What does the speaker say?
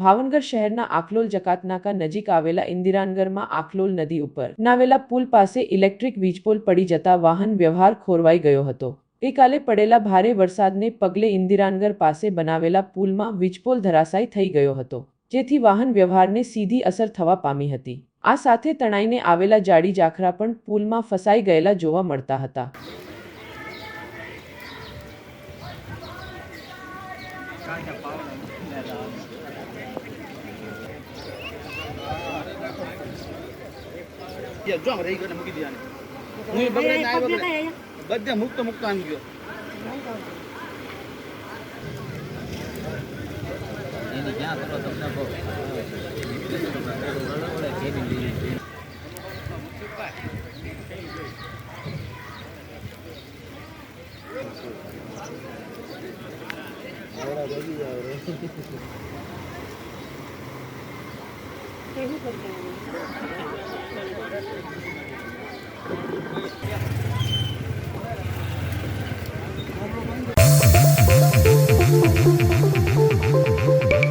ભાવનગર શહેરના આખલોલ જકાતનાકા નજીક આવેલા ઇન્દિરાનગરમાં આખલોલ નદી ઉપર નાવેલા પુલ પાસે ઇલેક્ટ્રિક વીજપોલ પડી જતા વાહન વ્યવહાર ખોરવાઈ ગયો હતો. ગઈકાલે પડેલા ભારે વરસાદને પગલે ઇન્દિરાનગર પાસે બનાવેલા પુલમાં વીજપોલ ધરાશાયી થઈ ગયો હતો, જેથી વાહન વ્યવહારને સીધી અસર થવા પામી હતી. આ સાથે તણાઈને આવેલા જાડી જાખરા પણ પુલમાં ફસાઈ ગયેલા જોવા મળતા હતા. જો રહી ગયો મૂકી દીધા હું બગડે બધે મુક્ત મુક્ત આમ ગયો. એની ક્યાં કરો તમને કહો કેવું કરતા